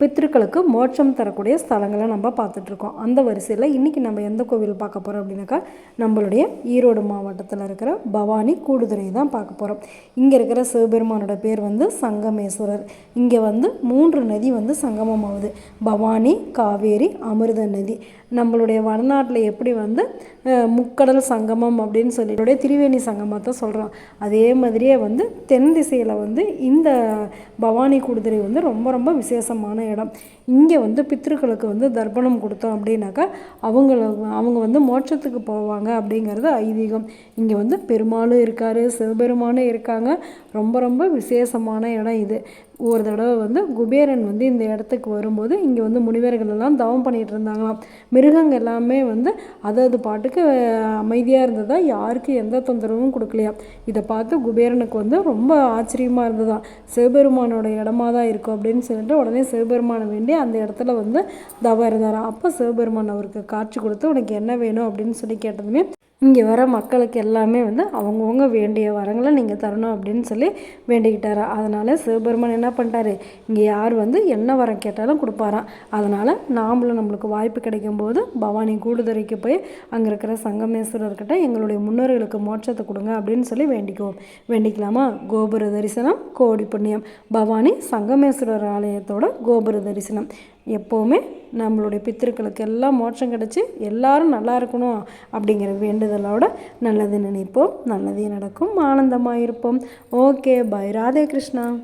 பித்ருக்களுக்கு மோட்சம் தரக்கூடிய ஸ்தலங்களை நம்ம பார்த்துட்ருக்கோம். அந்த வரிசையில் இன்றைக்கி நம்ம எந்த கோவில் பார்க்க போகிறோம் அப்படின்னாக்கா நம்மளுடைய ஈரோடு மாவட்டத்தில் இருக்கிற பவானி கூடுதுறை தான் பார்க்க போகிறோம் இங்கே இருக்கிற சிவபெருமானோட பேர் வந்து சங்கமேஸ்வரர். இங்கே வந்து மூன்று நதி வந்து சங்கமம் ஆகுது பவானி காவேரி அமிர்த நதி. நம்மளுடைய வடநாட்டில் எப்படி வந்து முக்கடல் சங்கமம் அப்படின்னு சொல்லிட்டு திரிவேணி சங்கமத்தை சொல்கிறோம் அதே மாதிரியே வந்து தென் திசையில் வந்து இந்த பவானி கூடுதுறை வந்து ரொம்ப ரொம்ப விசேஷமான இடம். இங்கே வந்து பித்ருக்களுக்கு வந்து தர்ப்பணம் கொடுத்தோம் அப்படின்னாக்கா அவங்கள அவங்க வந்து மோட்சத்துக்கு போவாங்க அப்படிங்கிறது ஐதீகம். இங்கே வந்து பெருமாளும் இருக்கார் சிவபெருமானும் இருக்காங்க. ரொம்ப ரொம்ப விசேஷமான இடம் இது. ஒரு தடவை வந்து குபேரன் வந்து இந்த இடத்துக்கு வரும்போது இங்கே வந்து முனிவர்கள் எல்லாம் தவம் பண்ணிகிட்டு இருந்தாங்களாம். மிருகங்கள் எல்லாமே வந்து அது அது பாட்டுக்கு அமைதியாக இருந்ததா யாருக்கு எந்த தொந்தரவும் கொடுக்கலையா? இதை பார்த்து குபேரனுக்கு வந்து ரொம்ப ஆச்சரியமாக இருந்ததா. சிவபெருமானோட இடமா தான் இருக்கும் அப்படின்னு சொல்லிட்டு உடனே சிவபெருமானை வேண்டி அந்த இடத்துல வந்து தவம் இருந்தாராம். அப்போ சிவபெருமான் அவருக்கு காட்சி கொடுத்து உனக்கு என்ன வேணும்? அப்படின்னு சொல்லி கேட்டதுமே இங்கே வர மக்களுக்கு எல்லாமே வந்து அவங்கவுங்க வேண்டிய வரங்களை நீங்கள் தரணும் அப்படின்னு சொல்லி வேண்டிக்கிட்டாரா? அதனால் சிவபெருமான் என்ன பண்ணிட்டாரு? இங்கே யார் வந்து என்ன வரம் கேட்டாலும் கொடுப்பாராம். அதனால் நாமளும் நம்மளுக்கு வாய்ப்பு கிடைக்கும் போது பவானி கூடுதுறைக்கு போய் அங்கே இருக்கிற சங்கமேஸ்வரர்கிட்ட எங்களுடைய முன்னோர்களுக்கு மோட்சத்தை கொடுங்க அப்படின்னு சொல்லி வேண்டிக்குவோம். வேண்டிக்கலாமா? கோபுர தரிசனம் கோடி புண்ணியம். பவானி சங்கமேஸ்வரர் ஆலயத்தோட கோபுர தரிசனம். எப்போவுமே நம்மளுடைய பித்திருக்களுக்கு எல்லாம் மோட்சம் கிடச்சி எல்லாரும் நல்லா இருக்கணும் அப்படிங்கிற வேண்டுதலோட நல்லது நினைப்போம் நல்லதே நடக்கும் ஆனந்தமாக இருப்போம் ஓகே பாய் ராதே கிருஷ்ணா.